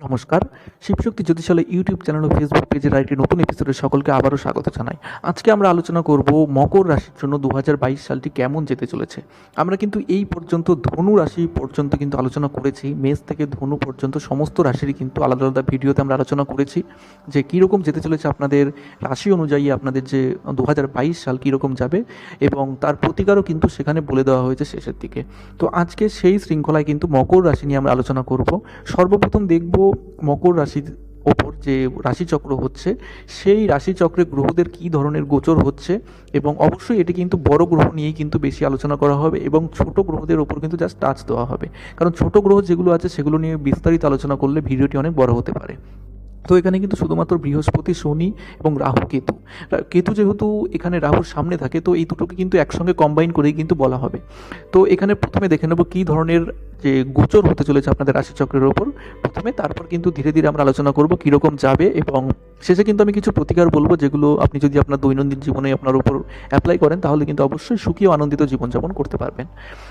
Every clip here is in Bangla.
নমস্কার। শিবশক্তি জ্যোতিষালয় ইউটিউব চ্যানেল ও ফেসবুক পেজের আরেকটি নতুন এপিসোডে সকলকে আবারও স্বাগত জানাই। আজকে আমরা আলোচনা করব মকর রাশির জন্য দু হাজার বাইশ সালটি কেমন যেতে চলেছে। আমরা কিন্তু এই পর্যন্ত ধনু রাশি পর্যন্ত কিন্তু আলোচনা করেছি, মেষ থেকে ধনু পর্যন্ত সমস্ত রাশিরই কিন্তু আলাদা আলাদা ভিডিওতে আমরা আলোচনা করেছি যে কীরকম যেতে চলেছে আপনাদের রাশি অনুযায়ী আপনাদের যে দু হাজার বাইশ সাল কীরকম যাবে এবং তার প্রতিকারও কিন্তু সেখানে বলে দেওয়া হয়েছে শেষের দিকে। তো আজকে সেই শৃঙ্খলায় কিন্তু মকর রাশি নিয়ে আমরা আলোচনা করব। সর্বপ্রথম দেখব মকর রাশির ওপর যে রাশিচক্র হচ্ছে, সেই রাশিচক্রে গ্রহদের কী ধরনের গোচর হচ্ছে এবং অবশ্যই এটি কিন্তু বড় গ্রহ নিয়েই কিন্তু বেশি আলোচনা করা হবে এবং ছোট গ্রহদের ওপর কিন্তু জাস্ট টাচ দেওয়া হবে। কারণ ছোট গ্রহ যেগুলো আছে, সেগুলো নিয়ে বিস্তারিত আলোচনা করলে ভিডিওটি অনেক বড় হতে পারে। তো এখানে কিন্তু শুধুমাত্র বৃহস্পতি, শনি এবং রাহু কেতু। কেতু যেহেতু এখানে রাহুর সামনে থাকে, তো এই দুটোকে কিন্তু একসঙ্গে কম্বাইন করেই কিন্তু বলা হবে। তো এখানে প্রথমে দেখে নেব কী ধরনের যে গোচর হতে চলেছে আপনাদের রাশিচক্রের ওপর প্রথমে, তারপর কিন্তু ধীরে ধীরে আমরা আলোচনা করব কীরকম যাবে এবং শেষে কিন্তু আমি কিছু প্রতিকার বলব যেগুলো আপনি যদি আপনার দৈনন্দিন জীবনে আপনার উপর অ্যাপ্লাই করেন, তাহলে কিন্তু অবশ্যই সুখী ও আনন্দিত জীবনযাপন করতে পারবেন।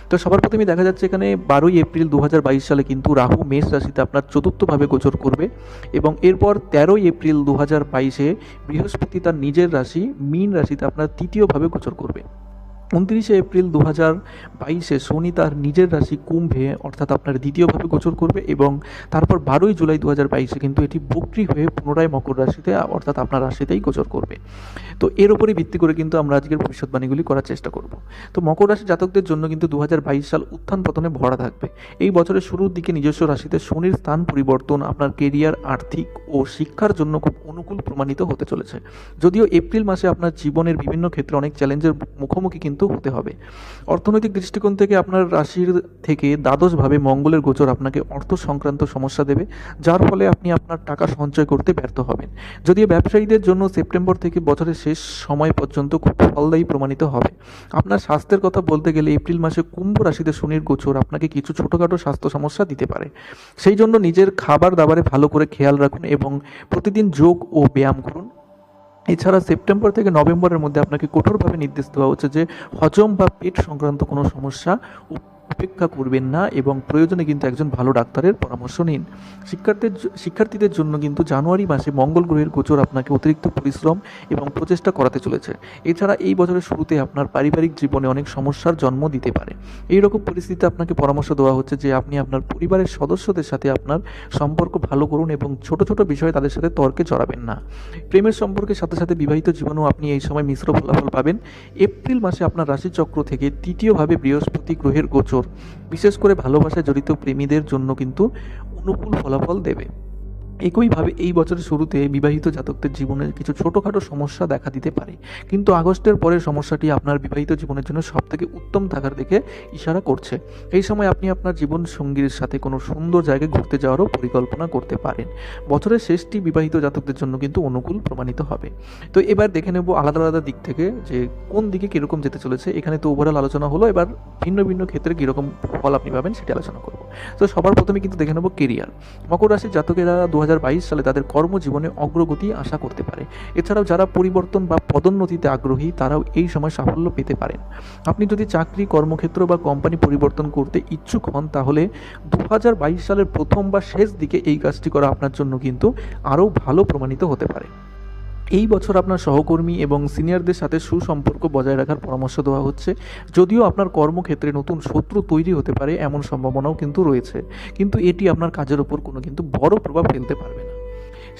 তো সবার প্রথমে দেখা যাচ্ছে এখানে বারোই এপ্রিল দু হাজার বাইশ সালে কিন্তু রাহু মেষ রাশিতে আপনার চতুর্থভাবে গোচর করবে এবং এরপর তেরোই এপ্রিল দু হাজার বাইশে বৃহস্পতি তার নিজের রাশি, মীন রাশিতে আপনার তৃতীয়ভাবে গোচর করবে। উনত্রিশে এপ্রিল দু হাজার বাইশে শনি তার নিজের রাশি কুম্ভে, অর্থাৎ আপনার দ্বিতীয়ভাবে গোচর করবে এবং তারপর বারোই জুলাই দু হাজার বাইশে কিন্তু এটি বক্রি হয়ে পুনরায় মকর রাশিতে, অর্থাৎ আপনার রাশিতেই গোচর করবে। তো এর উপরে ভিত্তি করে কিন্তু আমরা আজকের ভবিষ্যৎবাণীগুলি করার চেষ্টা করব। তো মকর রাশি জাতকদের জন্য কিন্তু দু হাজার বাইশ সাল উত্থান পতনে ভরা থাকবে। এই বছরের শুরুর দিকে নিজস্ব রাশিতে শনির স্থান পরিবর্তন আপনার কেরিয়ার, আর্থিক ও শিক্ষার জন্য খুব অনুকূল প্রমাণিত হতে চলেছে। যদিও এপ্রিল মাসে আপনার জীবনের বিভিন্ন ক্ষেত্রে অনেক চ্যালেঞ্জের মুখোমুখি কিন্তু হতে হবে। অর্থনৈতিক দৃষ্টিকোণ থেকে আপনার রাশির থেকে দ্বাদশভাবে মঙ্গলের গোচর আপনাকে অর্থ সংক্রান্ত সমস্যা দেবে, যার ফলে আপনি আপনার টাকা সঞ্চয় করতে ব্যর্থ হবেন। যদিও ব্যবসায়ীদের জন্য সেপ্টেম্বর থেকে বছরের শেষ সময় পর্যন্ত খুব ফলদায়ী প্রমাণিত হবে। আপনার স্বাস্থ্যের কথা বলতে গেলে এপ্রিল মাসে কুম্ভ রাশিতে শনির গোচর আপনাকে কিছু ছোটোখাটো স্বাস্থ্য সমস্যা দিতে পারে। সেই জন্য নিজের খাবার দাবারে ভালো করে খেয়াল রাখুন এবং প্রতিদিন যোগ ও ব্যায়াম করুন। এছাড়া সেপ্টেম্বর থেকে নভেম্বরের মধ্যে আপনাকে কঠোরভাবে নির্দেশ দেওয়া হচ্ছে যে হজম বা পেট সংক্রান্ত কোনো সমস্যা উপেক্ষা করবেন না এবং প্রয়োজনে কিন্তু একজন ভালো ডাক্তারের পরামর্শ নিন। শিক্ষার্থীর শিক্ষার্থীদের জন্য কিন্তু জানুয়ারি মাসে মঙ্গল গ্রহের গোচর আপনাকে অতিরিক্ত পরিশ্রম এবং প্রচেষ্টা করাতে চলেছে। এছাড়া এই বছরের শুরুতে আপনার পারিবারিক জীবনে অনেক সমস্যার জন্ম দিতে পারে। এই রকম পরিস্থিতিতে আপনাকে পরামর্শ দেওয়া হচ্ছে যে আপনি আপনার পরিবারের সদস্যদের সাথে আপনার সম্পর্ক ভালো করুন এবং ছোট ছোট বিষয়ে তাদের সাথে তর্কে জড়াবেন না। প্রেমের সম্পর্কের সাথে সাথে বিবাহিত জীবনেও আপনি এই সময় মিশ্র ফলাফল পাবেন। এপ্রিল মাসে আপনার রাশিচক্র থেকে তৃতীয়ভাবে বৃহস্পতি গ্রহের গোচর। বিশেষ করে ভালোবাসা জড়িত প্রেমীদের জন্য কিন্তু অনুকূল ফলাফল দেবে। একইভাবে এই বছরের শুরুতে বিবাহিত জাতকদের জীবনের কিছু ছোটোখাটো সমস্যা দেখা দিতে পারে। কিন্তু আগস্টের পরের সমস্যাটি আপনার বিবাহিত জীবনের জন্য সবথেকে উত্তম থাকার দিকে ইশারা করছে। এই সময় আপনি আপনার জীবন সঙ্গীর সাথে কোনো সুন্দর জায়গায় ঘুরতে যাওয়ারও পরিকল্পনা করতে পারেন। বছরের শেষটি বিবাহিত জাতকদের জন্য কিন্তু অনুকূল প্রমাণিত হবে। তো এবার দেখে নেব আলাদা আলাদা দিক থেকে যে কোন দিকে কীরকম যেতে চলেছে। এখানে তো ওভারঅল আলোচনা হলো, এবার ভিন্ন ভিন্ন ক্ষেত্রে কীরকম ফল আপনি পাবেন সেটি আলোচনা করব। তো সবার প্রথমে কিন্তু দেখে নেব কেরিয়ার মকর রাশির জাতকেরা দু হাজার বাইশ সালে তাদের কর্মজীবনে অগ্রগতি আশা করতে পারে। এছাড়াও যারা পরিবর্তন বা পদোন্নতিতে আগ্রহী, তারাও এই সময় সাফল্য পেতে পারেন। আপনি যদি চাকরি, কর্মক্ষেত্র বা কোম্পানি পরিবর্তন করতে ইচ্ছুক হন, তাহলে দু হাজার বাইশ সালের প্রথম বা শেষ দিকে এই কাজটি করা আপনার জন্য কিন্তু আরও ভালো প্রমাণিত হতে পারে। এই বছর আপনার সহকর্মী এবং সিনিয়রদের সাথে সুসম্পর্ক বজায় রাখার পরামর্শ দেওয়া হচ্ছে। যদিও আপনার কর্মক্ষেত্রে নতুন শত্রু তৈরি হতে পারে, এমন সম্ভাবনাও কিন্তু রয়েছে। কিন্তু এটি আপনার কাজের ওপর কোনো কিন্তু বড় প্রভাব ফেলতে পারবে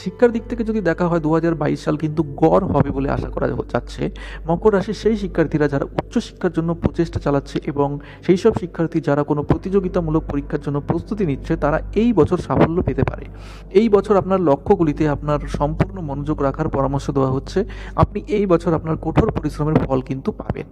শিক্ষার দিক থেকে যদি দেখা হয় দু হাজার বাইশ সাল কিন্তু গড় হবে বলে আশা করা যাচ্ছে। মকর রাশির সেই শিক্ষার্থীরা যারা উচ্চশিক্ষার জন্য প্রচেষ্টা চালাচ্ছে এবং সেই সব শিক্ষার্থী যারা কোনো প্রতিযোগিতামূলক পরীক্ষার জন্য প্রস্তুতি নিচ্ছে, তারা এই বছর সাফল্য পেতে পারে। এই বছর আপনার লক্ষ্যগুলিতে আপনার সম্পূর্ণ মনোযোগ রাখার পরামর্শ দেওয়া হচ্ছে। আপনি এই বছর আপনার কঠোর পরিশ্রমের ফল কিন্তু পাবেন।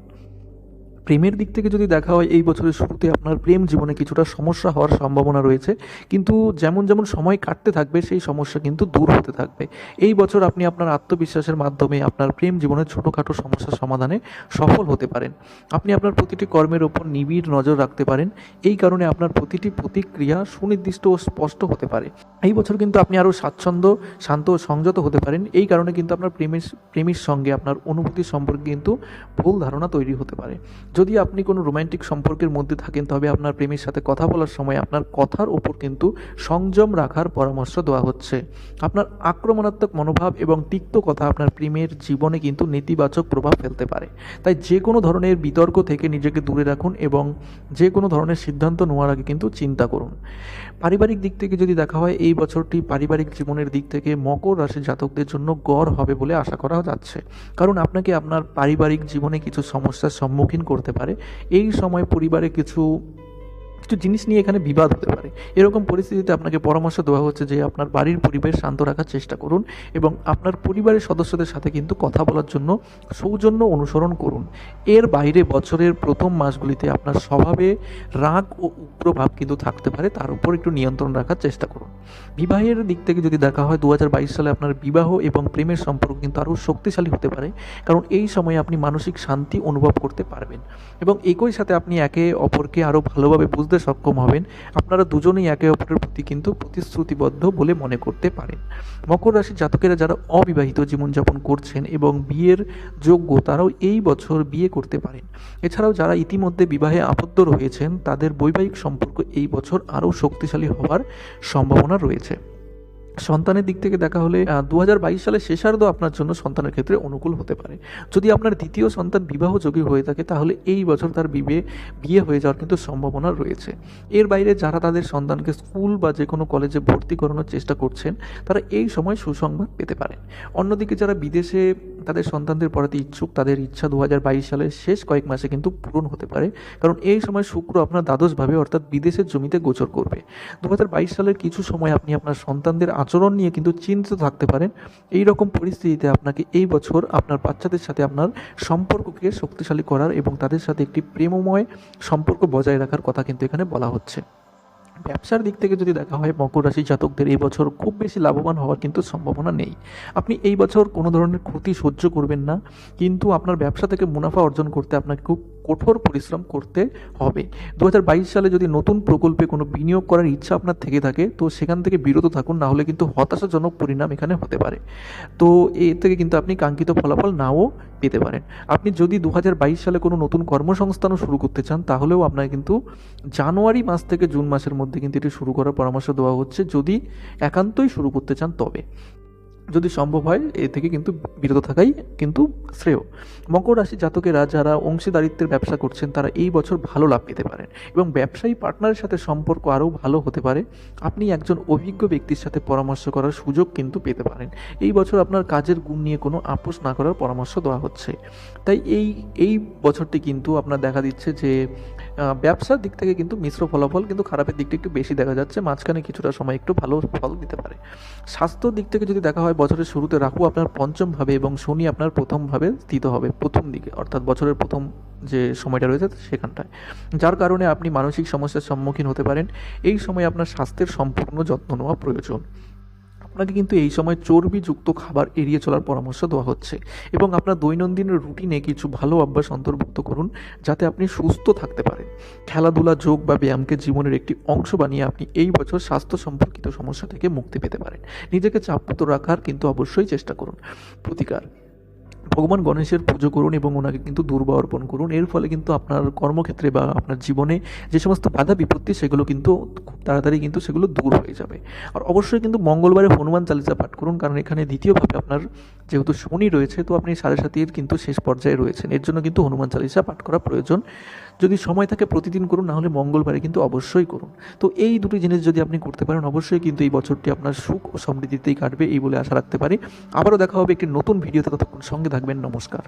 প্রেমের দিক থেকে যদি দেখা হয়, এই বছরের শুরুতে আপনার প্রেম জীবনে কিছুটা সমস্যা হওয়ার সম্ভাবনা রয়েছে। কিন্তু যেমন যেমন সময় কাটতে থাকবে, সেই সমস্যা কিন্তু দূর হতে থাকবে। এই বছর আপনি আপনার আত্মবিশ্বাসের মাধ্যমে আপনার প্রেম জীবনের ছোটোখাটো সমস্যার সমাধানে সফল হতে পারেন। আপনি আপনার প্রতিটি কর্মের ওপর নিবিড় নজর রাখতে পারেন। এই কারণে আপনার প্রতিটি প্রতিক্রিয়া সুনির্দিষ্ট ও স্পষ্ট হতে পারে। এই বছর কিন্তু আপনি আরও স্বাচ্ছন্দ্য, শান্ত ও সংযত হতে পারেন। এই কারণে কিন্তু আপনার প্রেমের, প্রেমীর সঙ্গে আপনার অনুভূতির সম্পর্কে কিন্তু ভুল ধারণা তৈরি হতে পারে। যদি আপনি কোনো রোম্যান্টিক সম্পর্কের মধ্যে থাকেন, তবে আপনার প্রেমের সাথে কথা বলার সময় আপনার কথার ওপর কিন্তু সংযম রাখার পরামর্শ দেওয়া হচ্ছে। আপনার আক্রমণাত্মক মনোভাব এবং তিক্ত কথা আপনার প্রেমের জীবনে কিন্তু নেতিবাচক প্রভাব ফেলতে পারে। তাই যে কোনো ধরনের বিতর্ক থেকে নিজেকে দূরে রাখুন এবং যে কোনো ধরনের সিদ্ধান্ত নেওয়ার আগে কিন্তু চিন্তা করুন। পারিবারিক দিক থেকে যদি দেখা হয়, এই বছরটি পারিবারিক জীবনের দিক থেকে মকর রাশির জাতকদের জন্য গড় হবে বলে আশা করা যাচ্ছে। কারণ আপনাকে আপনার পারিবারিক জীবনে কিছু সমস্যার সম্মুখীন করতে পারে। এই সময় পরিবারে কিছু কিছু জিনিস নিয়ে এখানে বিবাদ হতে পারে। এরকম পরিস্থিতিতে আপনাকে পরামর্শ দেওয়া হচ্ছে যে আপনার বাড়ির পরিবেশ শান্ত রাখার চেষ্টা করুন এবং আপনার পরিবারের সদস্যদের সাথে কিন্তু কথা বলার জন্য সৌজন্য অনুসরণ করুন। এর বাইরে বছরের প্রথম মাসগুলিতে আপনার স্বভাবে রাগ ও উগ্রভাব কিন্তু থাকতে পারে, তার উপর একটু নিয়ন্ত্রণ রাখার চেষ্টা করুন। বিবাহের দিক থেকে যদি দেখা হয় দু হাজার বাইশ সালে আপনার বিবাহ এবং প্রেমের সম্পর্ক কিন্তু আরও শক্তিশালী হতে পারে, কারণ এই সময়ে আপনি মানসিক শান্তি অনুভব করতে পারবেন। এবং একই সাথে আপনি একে অপরকে আরও ভালোভাবে বুঝতে সক্ষম হবেন। আপনারা দুজনেই একে অপরের প্রতি কিন্তু প্রতিশ্রুতিবদ্ধ বলে মনে করতে পারেন। মকর রাশির জাতকেরা যারা অবিবাহিত জীবনযাপন করছেন এবং বিয়ের যোগ্য, তারাও এই বছর বিয়ে করতে পারেন। এছাড়াও যারা ইতিমধ্যে বিবাহে আবদ্ধ রয়েছেন, তাদের বৈবাহিক সম্পর্ক এই বছর আরও শক্তিশালী হওয়ার সম্ভাবনা রয়েছে। সন্তানের দিক থেকে দেখা হলে দু সালের শেষার্ধ আপনার জন্য সন্তানের ক্ষেত্রে অনুকূল হতে পারে। যদি আপনার দ্বিতীয় সন্তান বিবাহযোগী হয়ে থাকে, তাহলে এই বছর তার বিবে, বিয়ে হয়ে যাওয়ার কিন্তু সম্ভাবনা রয়েছে। এর বাইরে যারা তাদের সন্তানকে স্কুল বা যে কোনো কলেজে ভর্তি করানোর চেষ্টা করছেন, তারা এই সময় সুসংবাদ পেতে পারেন। অন্যদিকে যারা বিদেশে তাদের সন্তানদের পড়াতে ইচ্ছুক, তাদের ইচ্ছা দু হাজার বাইশ সালের শেষ কয়েক মাসে কিন্তু পূরণ হতে পারে। কারণ এই সময় শুক্র আপনার দ্বাদশভাবে, অর্থাৎ বিদেশের জমিতে গোচর করবে। দু হাজার বাইশ সালের কিছু সময় আপনি আপনার সন্তানদের আচরণ নিয়ে কিন্তু চিন্তিত থাকতে পারেন। এই রকম পরিস্থিতিতে আপনাকে এই বছর আপনার বাচ্চাদের সাথে আপনার সম্পর্ককে শক্তিশালী করার এবং তাদের সাথে একটি প্রেমময় সম্পর্ক বজায় রাখার কথা কিন্তু এখানে বলা হচ্ছে। ব্যবসার দিক থেকে যদি দেখা হয়, মকর রাশি জাতকদের এই বছর খুব বেশি লাভবান হওয়ার কিন্তু সম্ভাবনা নেই। আপনি এই বছর কোনো ধরনের ক্ষতি সহ্য করবেন না, কিন্তু আপনার ব্যবসা থেকে মুনাফা অর্জন করতে আপনাকে খুব কঠোর পরিশ্রম করতে হবে। দু হাজার বাইশ সালে যদি নতুন প্রকল্পে কোনো বিনিয়োগ করার ইচ্ছা আপনার থেকে থাকে, তো সেখান থেকে বিরত থাকুন, না হলে কিন্তু হতাশাজনক পরিণাম এখানে হতে পারে। তো এ থেকে কিন্তু আপনি কাঙ্ক্ষিত ফলাফল নাও পেতে পারেন। আপনি যদি দু হাজার বাইশ সালে কোনো নতুন কর্মসংস্থানও শুরু করতে চান, তাহলেও আপনার কিন্তু জানুয়ারি মাস থেকে জুন মাসের মধ্যে কিন্তু এটি শুরু করার পরামর্শ দেওয়া হচ্ছে। যদি একান্তই শুরু করতে চান, তবে। যদি সম্ভব হয়, এ থেকে কিন্তু বিরত থাকাই কিন্তু শ্রেয়। মকর রাশি জাতকেরা যারা অংশীদারিত্বের ব্যবসা করছেন, তারা এই বছর ভালো লাভ পেতে পারেন এবং ব্যবসায়ী পার্টনারের সাথে সম্পর্ক আরও ভালো হতে পারে। আপনি একজন অভিজ্ঞ ব্যক্তির সাথে পরামর্শ করার সুযোগ কিন্তু পেতে পারেন। এই বছর আপনার কাজের গুণ নিয়ে কোনো আপোষ না করার পরামর্শ দেওয়া হচ্ছে। তাই এই এই বছরটি কিন্তু আপনার দেখা দিচ্ছে যে ব্যবসার দিক থেকে কিন্তু মিশ্র ফলাফল কিন্তু খারাপের দিকটা একটু বেশি দেখা যাচ্ছে। মাঝখানে কিছুটা সময় একটু ভালো ফল দিতে পারে। স্বাস্থ্য দিক থেকে যদি দেখা হয়, বছরের শুরুতে রাহু আপনার পঞ্চম ভাবে এবং শনি আপনার প্রথমভাবে স্থিত হবে, প্রথম দিকে। অর্থাৎ বছরের প্রথম যে সময়টা রয়েছে সেখানটায়। যার কারণে আপনি মানসিক সমস্যার সম্মুখীন হতে পারেন। এই সময় আপনার স্বাস্থ্যের সম্পূর্ণ যত্ন নেওয়া প্রয়োজন। আপনাকে কিন্তু এই সময় চর্বিযুক্ত খাবার এড়িয়ে চলার পরামর্শ দেওয়া হচ্ছে এবং আপনার দৈনন্দিন রুটিনে কিছু ভালো অভ্যাস অন্তর্ভুক্ত করুন যাতে আপনি সুস্থ থাকতে পারেন। খেলাধুলা, যোগ বা ব্যায়ামকে জীবনের একটি অংশ বানিয়ে আপনি এই বছর স্বাস্থ্য সম্পর্কিত সমস্যা থেকে মুক্তি পেতে পারেন। নিজেকে চাপমুক্ত রাখার কিন্তু অবশ্যই চেষ্টা করুন। প্রতিকার। ভগবান গণেশের পুজো করুন এবং ওনাকে কিন্তু দুর্বা অর্পণ করুন। এর ফলে কিন্তু আপনার কর্মক্ষেত্রে বা আপনার জীবনে যে সমস্ত বাধা বিপত্তি, সেগুলো কিন্তু খুব তাড়াতাড়ি কিন্তু সেগুলো দূর হয়ে যাবে। আর অবশ্যই কিন্তু মঙ্গলবারে হনুমান চালিসা পাঠ করুন, কারণ এখানে দ্বিতীয়ভাবে আপনার যেহেতু শনি রয়েছে, তো আপনি সাড়ে সাতির কিন্তু শেষ পর্যায়ে রয়েছেন। এর জন্য কিন্তু হনুমান চালিসা পাঠ করা প্রয়োজন। যদি সময় থাকে প্রতিদিন করুন, নাহলে মঙ্গলবারে কিন্তু অবশ্যই করুন। তো এই দুটি জিনিস যদি আপনি করতে পারেন, অবশ্যই কিন্তু এই বছরটি আপনার সুখ ও সমৃদ্ধিতেই কাটবে, এই বলে আশা রাখতে পারি। আবারও দেখা হবে একটি নতুন ভিডিওতে, ততক্ষণ সঙ্গে থাকবেন নমস্কার।